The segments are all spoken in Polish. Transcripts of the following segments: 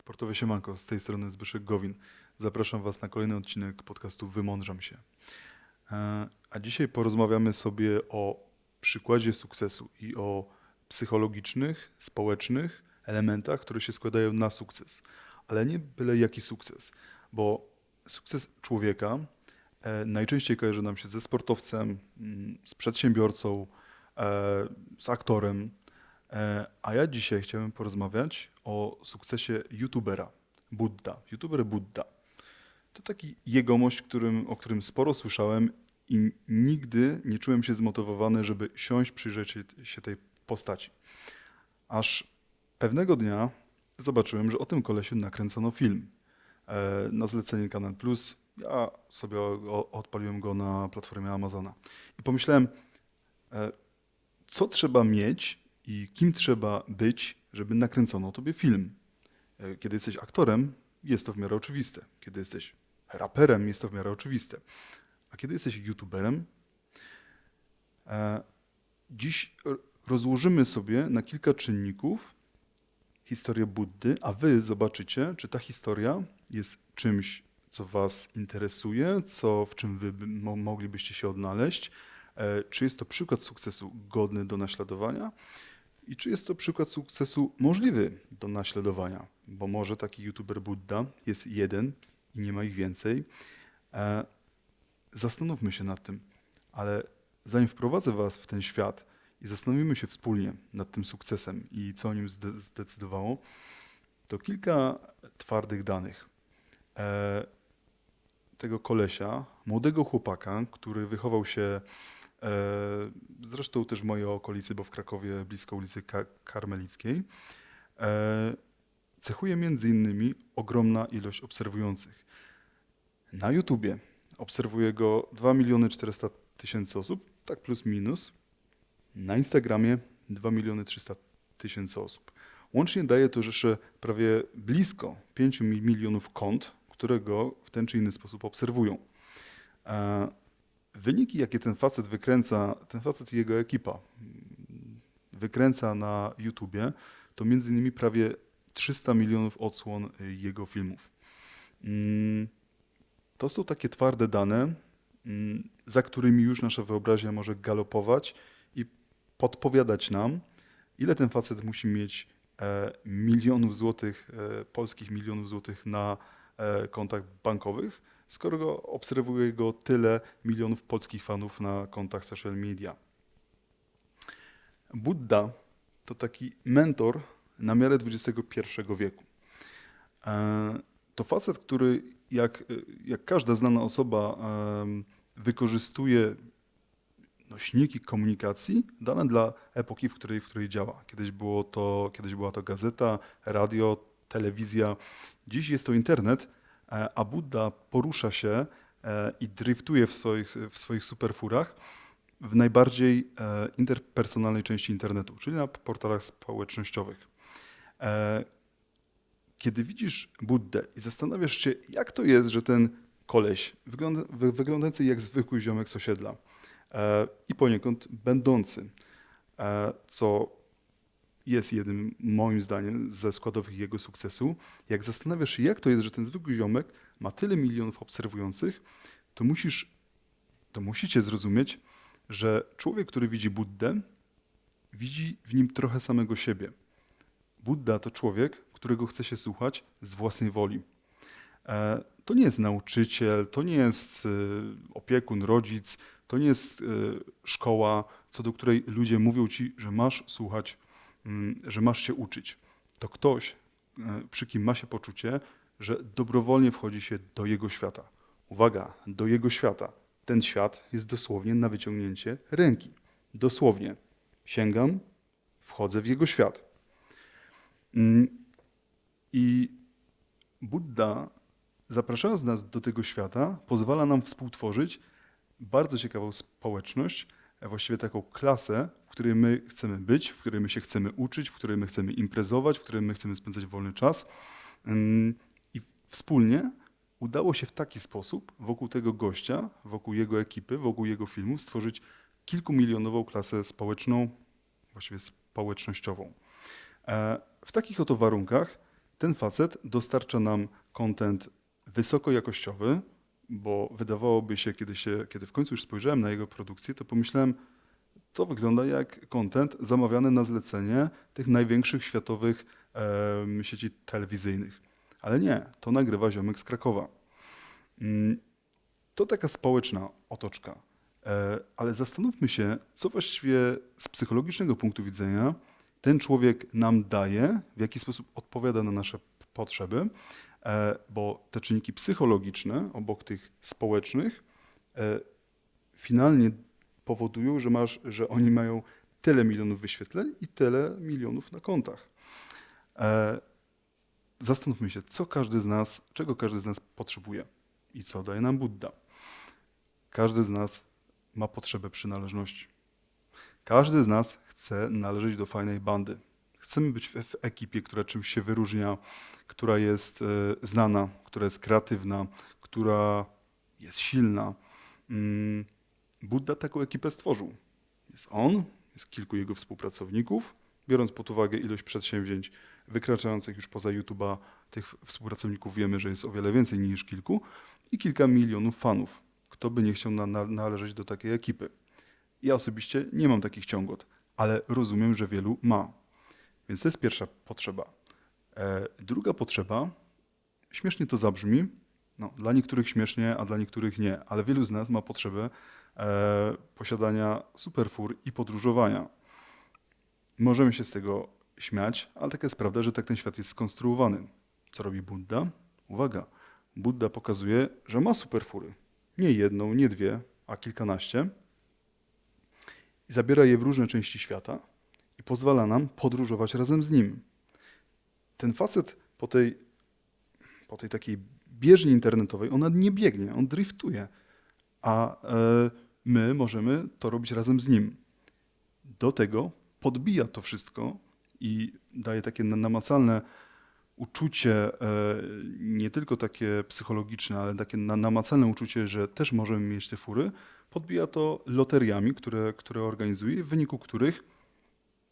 Sportowe siemanko, z tej strony Zbyszek Gowin. Zapraszam Was na kolejny odcinek podcastu Wymądrzam się. E, A dzisiaj porozmawiamy sobie o przykładzie sukcesu i o psychologicznych, społecznych elementach, które się składają na sukces. Ale nie byle jaki sukces, bo sukces człowieka e, najczęściej kojarzy nam się ze sportowcem, mm, z przedsiębiorcą, e, z aktorem. E, A ja dzisiaj chciałem porozmawiać o sukcesie youtubera, Budda, youtuber Budda. To taki jegomość, którym, o którym sporo słyszałem i nigdy nie czułem się zmotywowany, żeby siąść, przyjrzeć się- tej postaci. Aż pewnego dnia zobaczyłem, że o tym kolesiu nakręcono film e, na zlecenie Kanal Plus. Ja sobie odpaliłem go na platformie Amazona i pomyślałem, e, co trzeba mieć i kim trzeba być, żeby nakręcono tobie film. E, Kiedy jesteś aktorem, jest to w miarę oczywiste. Kiedy jesteś raperem, jest to w miarę oczywiste. A kiedy jesteś youtuberem, e, dziś rozłożymy sobie na kilka czynników historię Buddy, a wy zobaczycie, czy ta historia jest czymś, co was interesuje, co, w czym wy by- mo- moglibyście się odnaleźć, e, czy jest to przykład sukcesu godny do naśladowania i czy jest to przykład sukcesu możliwy do naśladowania, bo może taki youtuber Budda jest jeden i nie ma ich więcej. E, Zastanówmy się nad tym, ale zanim wprowadzę Was w ten świat i zastanowimy się wspólnie nad tym sukcesem i co o nim zde- zdecydowało, to kilka twardych danych. E, tego kolesia, młodego chłopaka, który wychował się zresztą też w mojej okolicy, bo w Krakowie blisko ulicy Ka- Karmelickiej, e, cechuje między innymi ogromna ilość obserwujących. Na YouTubie obserwuje go 2 miliony 400 tysięcy osób, tak plus minus. Na Instagramie 2 miliony 300 tysięcy osób. Łącznie daje to rzesze prawie blisko 5 mi- milionów kont, które go w ten czy inny sposób obserwują. Wyniki, jakie ten facet wykręca, ten facet i jego ekipa wykręca na YouTubie, to między innymi prawie 300 milionów odsłon y, jego filmów. Mm, To są takie twarde dane, mm, za którymi już nasza wyobraźnia może galopować i podpowiadać nam, ile ten facet musi mieć e, milionów złotych, e, polskich milionów złotych na e, kontach bankowych, skoro go obserwuje go tyle milionów polskich fanów na kontach social media. Buddha to taki mentor na miarę XXI wieku. E, To facet, który jak, jak każda znana osoba em, wykorzystuje nośniki komunikacji dane dla epoki, w której, w której działa. Kiedyś, było to, kiedyś była to gazeta, radio, telewizja. Dziś jest to internet, e, a Buddha porusza się e, i driftuje w swoich, w swoich superfurach w najbardziej e, interpersonalnej części internetu, czyli na portalach społecznościowych. E, Kiedy widzisz Buddę i zastanawiasz się, jak to jest, że ten koleś, wygląda, wy- wyglądający jak zwykły ziomek z osiedla e, i poniekąd będący, e, co jest jednym, moim zdaniem, ze składowych jego sukcesu, jak zastanawiasz się, jak to jest, że ten zwykły ziomek ma tyle milionów obserwujących, to musisz, to musicie zrozumieć, że człowiek, który widzi Buddę, widzi w nim trochę samego siebie. Buddha to człowiek, którego chce się słuchać z własnej woli. E, To nie jest nauczyciel, to nie jest e, opiekun, rodzic, to nie jest e, szkoła, co do której ludzie mówią ci, że masz słuchać, że masz się uczyć. To ktoś, e, przy kim ma się poczucie, że dobrowolnie wchodzi się do jego świata. Uwaga, do jego świata. Ten świat jest dosłownie na wyciągnięcie ręki. Dosłownie. Sięgam, wchodzę w jego świat. Mm, I Buddha, zapraszając nas do tego świata, pozwala nam współtworzyć bardzo ciekawą społeczność, właściwie taką klasę, w której my chcemy być, w której my się chcemy uczyć, w której my chcemy imprezować, w której my chcemy spędzać wolny czas. I wspólnie udało się w taki sposób wokół tego gościa, wokół jego ekipy, wokół jego filmu stworzyć kilkumilionową klasę społeczną, właściwie społecznościową. E, W takich oto warunkach Ten facet dostarcza nam content wysokojakościowy, bo wydawałoby się, kiedy, się, kiedy w końcu już spojrzałem na jego produkcję, to pomyślałem, to wygląda jak content zamawiany na zlecenie tych największych światowych em, sieci telewizyjnych. Ale nie, to nagrywa ziomek z Krakowa. Mm, To taka społeczna otoczka. E, Ale zastanówmy się, co właściwie z psychologicznego punktu widzenia ten człowiek nam daje, w jaki sposób odpowiada na nasze potrzeby, e, bo te czynniki psychologiczne, obok tych społecznych, e, finalnie powodują, że, masz, że oni mają tyle milionów wyświetleń i tyle milionów na kontach. E, Zastanówmy się, co każdy z nas, czego każdy z nas potrzebuje i co daje nam Buddha. Każdy z nas ma potrzebę przynależności. Każdy z nas chce należeć do fajnej bandy. Chcemy być w, w ekipie, która czymś się wyróżnia, która jest e, znana, która jest kreatywna, która jest silna. Mm, Buddha taką ekipę stworzył. Jest on, jest kilku jego współpracowników. Biorąc pod uwagę ilość przedsięwzięć wykraczających już poza YouTube'a, tych współpracowników wiemy, że jest o wiele więcej niż kilku i kilka milionów fanów. Kto by nie chciał na, na, należeć do takiej ekipy? Ja osobiście nie mam takich ciągot, ale rozumiem, że wielu ma. Więc to jest pierwsza potrzeba. E, druga potrzeba, śmiesznie to zabrzmi, no, dla niektórych śmiesznie, a dla niektórych nie, ale wielu z nas ma potrzebę posiadania superfur i podróżowania. Możemy się z tego śmiać, ale taka jest prawda, że tak ten świat jest skonstruowany. Co robi Buddha? Uwaga, Buddha pokazuje, że ma superfury. Nie jedną, nie dwie, a kilkanaście. I zabiera je w różne części świata i pozwala nam podróżować razem z nim. Ten facet po tej, po tej takiej bieżni internetowej, ona nie biegnie, on driftuje, a e, my możemy to robić razem z nim. Do tego podbija to wszystko i daje takie na- namacalne uczucie, e, nie tylko takie psychologiczne, ale takie na- namacalne uczucie, że też możemy mieć te fury. Podbija to loteriami, które, które organizuje, w wyniku których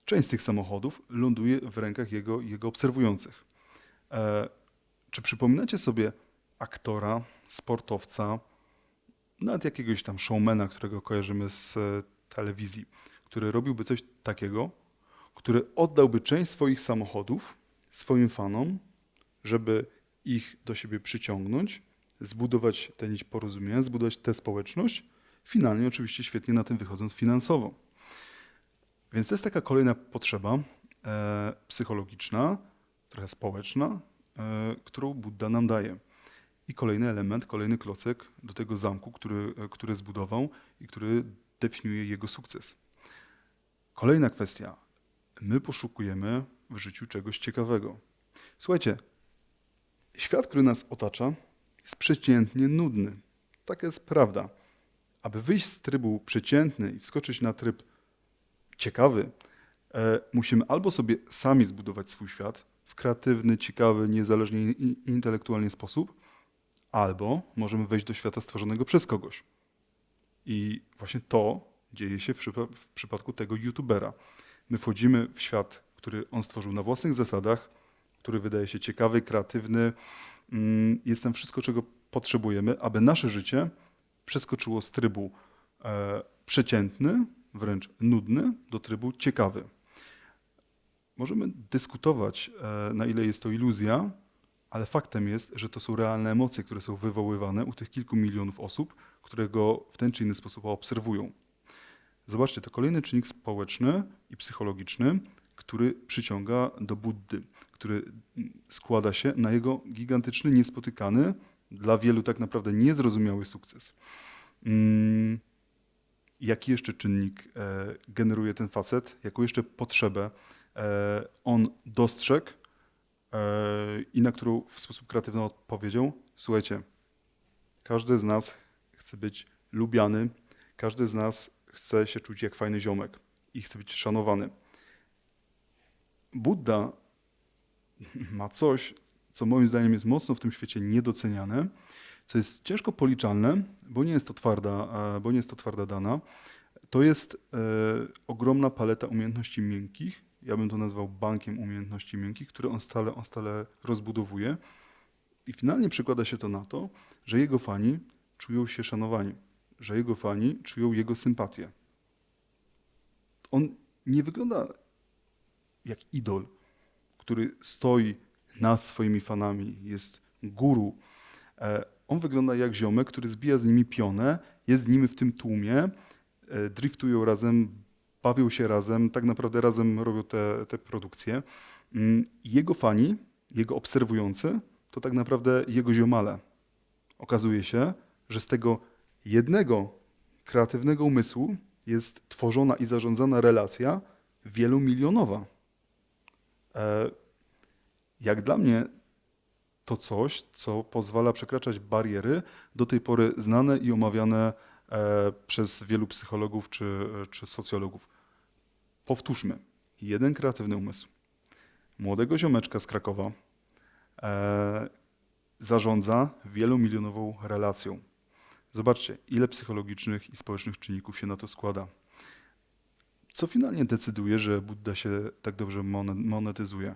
część z tych samochodów ląduje w rękach jego, jego obserwujących. E, Czy przypominacie sobie aktora, sportowca, nawet jakiegoś tam showmana, którego kojarzymy z e, telewizji, który robiłby coś takiego, który oddałby część swoich samochodów swoim fanom, żeby ich do siebie przyciągnąć, zbudować tę nić porozumienia, zbudować tę społeczność, finalnie oczywiście świetnie na tym wychodząc finansowo. Więc to jest taka kolejna potrzeba e, psychologiczna, trochę społeczna, e, którą Buddha nam daje. I kolejny element, kolejny klocek do tego zamku, który, e, który zbudował i który definiuje jego sukces. Kolejna kwestia. My poszukujemy w życiu czegoś ciekawego. Słuchajcie, świat, który nas otacza, jest przeciętnie nudny. Taka jest prawda. Aby wyjść z trybu przeciętny i wskoczyć na tryb ciekawy, e, musimy albo sobie sami zbudować swój świat w kreatywny, ciekawy, niezależnie i- sposób, albo możemy wejść do świata stworzonego przez kogoś. I właśnie to dzieje się w, przypa- w przypadku tego youtubera. My wchodzimy w świat, który on stworzył na własnych zasadach, który wydaje się ciekawy, kreatywny. Mm, Jest tam wszystko, czego potrzebujemy, aby nasze życie przeskoczyło z trybu e, przeciętny, wręcz nudny, do trybu ciekawy. Możemy dyskutować, e, na ile jest to iluzja, ale faktem jest, że to są realne emocje, które są wywoływane u tych kilku milionów osób, które go w ten czy inny sposób obserwują. Zobaczcie, to kolejny czynnik społeczny i psychologiczny, który przyciąga do Buddy, który składa się na jego gigantyczny, niespotykany, dla wielu tak naprawdę niezrozumiały sukces. Mm, Jaki jeszcze czynnik e, generuje ten facet? Jaką jeszcze potrzebę e, on dostrzegł i na którą w sposób kreatywny odpowiedział? Słuchajcie, każdy z nas chce być lubiany, każdy z nas chce się czuć jak fajny ziomek i chce być szanowany. Buddha ma coś, co moim zdaniem jest mocno w tym świecie niedoceniane, co jest ciężko policzalne, bo nie jest to twarda, e, bo nie jest to twarda dana. To jest e, ogromna paleta umiejętności miękkich, Ja bym to nazwał bankiem umiejętności miękkich, które on stale, on stale rozbudowuje. I finalnie przekłada się to na to, że jego fani czują się szanowani, że jego fani czują jego sympatię. On nie wygląda jak idol, który stoi nad swoimi fanami, jest guru. E, on wygląda jak ziomek, który zbija z nimi pionę, jest z nimi w tym tłumie, e, driftują razem, bawią się razem, tak naprawdę razem robią te, te produkcje. Mm, jego fani, jego obserwujący, to tak naprawdę jego ziomale. Okazuje się, że z tego jednego kreatywnego umysłu jest tworzona i zarządzana relacja wielomilionowa. E, jak dla mnie to coś, co pozwala przekraczać bariery do tej pory znane i omawiane przez wielu psychologów czy, czy socjologów. Powtórzmy, jeden kreatywny umysł młodego ziomeczka z Krakowa e, zarządza wielomilionową relacją. Zobaczcie, ile psychologicznych i społecznych czynników się na to składa. Co finalnie decyduje, że Buddha się tak dobrze monetyzuje?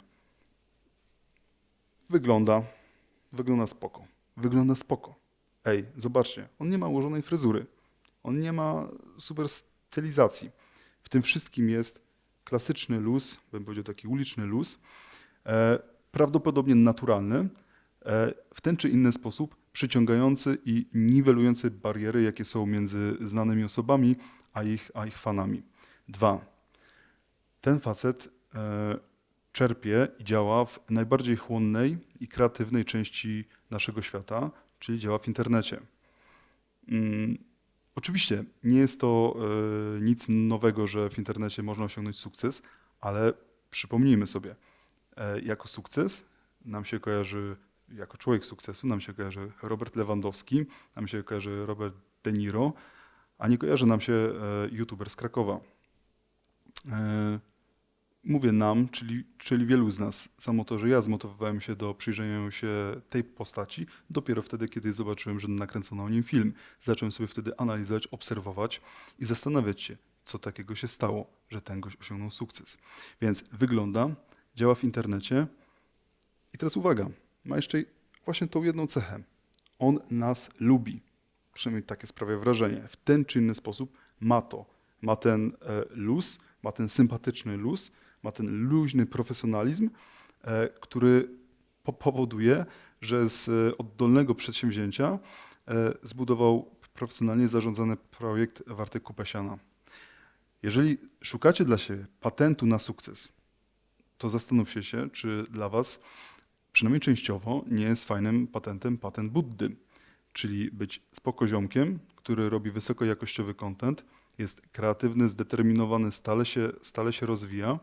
Wygląda, wygląda spoko. Wygląda spoko. Ej, zobaczcie, on nie ma ułożonej fryzury. On nie ma super stylizacji. W tym wszystkim jest klasyczny luz, bym powiedział taki uliczny luz, e, prawdopodobnie naturalny, e, w ten czy inny sposób przyciągający i niwelujący bariery, jakie są między znanymi osobami a ich, a ich fanami. Dwa. Ten facet e, czerpie i działa w najbardziej chłonnej i kreatywnej części naszego świata, czyli działa w internecie. Mm, oczywiście nie jest to e, nic nowego, że w internecie można osiągnąć sukces, ale przypomnijmy sobie, e, jako sukces nam się kojarzy, jako człowiek sukcesu nam się kojarzy Robert Lewandowski, nam się kojarzy Robert De Niro, a nie kojarzy nam się e, youtuber z Krakowa. Mówię nam, czyli, czyli wielu z nas. Samo to, że ja zmotywowałem się do przyjrzenia się tej postaci dopiero wtedy, kiedy zobaczyłem, że nakręcono o nim film. Zacząłem sobie wtedy analizować, obserwować i zastanawiać się, co takiego się stało, że ten gość osiągnął sukces. Więc wygląda, działa w internecie i teraz uwaga, ma jeszcze właśnie tą jedną cechę. On nas lubi. Przynajmniej takie sprawia wrażenie. W ten czy inny sposób ma to. Ma ten e, luz, ma ten sympatyczny luz, ma ten luźny profesjonalizm, e, który powoduje, że z e, oddolnego przedsięwzięcia e, zbudował profesjonalnie zarządzany projekt warty kupę siana. Jeżeli szukacie dla siebie patentu na sukces, to zastanówcie się, czy dla Was, przynajmniej częściowo, nie jest fajnym patentem patent Buddy, czyli być spokoziomkiem, który robi wysokojakościowy content, jest kreatywny, zdeterminowany, stale się, stale się rozwija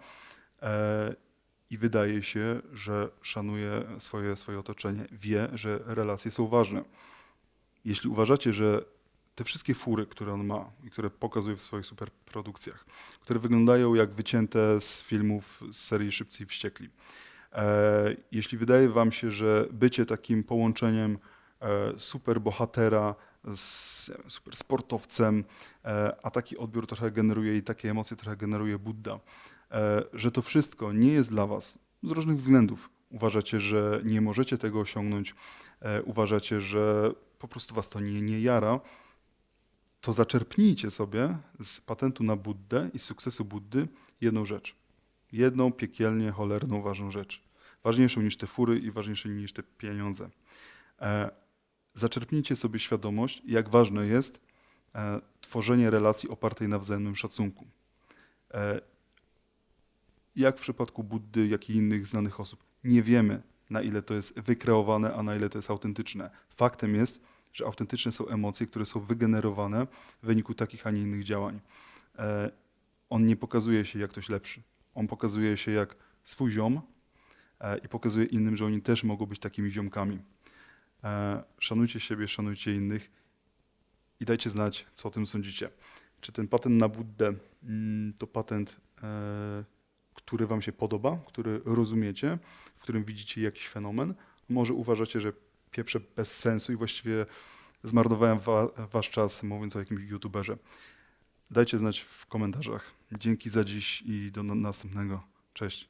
i wydaje się, że szanuje swoje, swoje otoczenie, wie, że relacje są ważne. Jeśli uważacie, że te wszystkie fury, które on ma i które pokazuje w swoich superprodukcjach, które wyglądają jak wycięte z filmów z serii Szybcy i Wściekli, e, jeśli wydaje wam się, że bycie takim połączeniem e, super bohatera z super sportowcem, a taki odbiór trochę generuje i takie emocje trochę generuje Buddha, E, że to wszystko nie jest dla Was z różnych względów. Uważacie, że nie możecie tego osiągnąć, e, uważacie, że po prostu Was to nie, nie jara, to zaczerpnijcie sobie z patentu na Buddę i sukcesu Buddy jedną rzecz. Jedną piekielnie cholerną ważną rzecz. Ważniejszą niż te fury i ważniejszą niż te pieniądze. E, zaczerpnijcie sobie świadomość, jak ważne jest tworzenie relacji opartej na wzajemnym szacunku jak w przypadku Buddy, jak i innych znanych osób. Nie wiemy, na ile to jest wykreowane, a na ile to jest autentyczne. Faktem jest, że autentyczne są emocje, które są wygenerowane w wyniku takich, a nie innych działań. E, on nie pokazuje się jak ktoś lepszy. On pokazuje się jak swój ziom e, i pokazuje innym, że oni też mogą być takimi ziomkami. E, szanujcie siebie, szanujcie innych i dajcie znać, co o tym sądzicie. Czy ten patent na Buddę mm, to patent który Wam się podoba, który rozumiecie, w którym widzicie jakiś fenomen. Może uważacie, że pieprze bez sensu i właściwie zmarnowałem wa Wasz czas mówiąc o jakimś YouTuberze. Dajcie znać w komentarzach. Dzięki za dziś i do następnego. Cześć.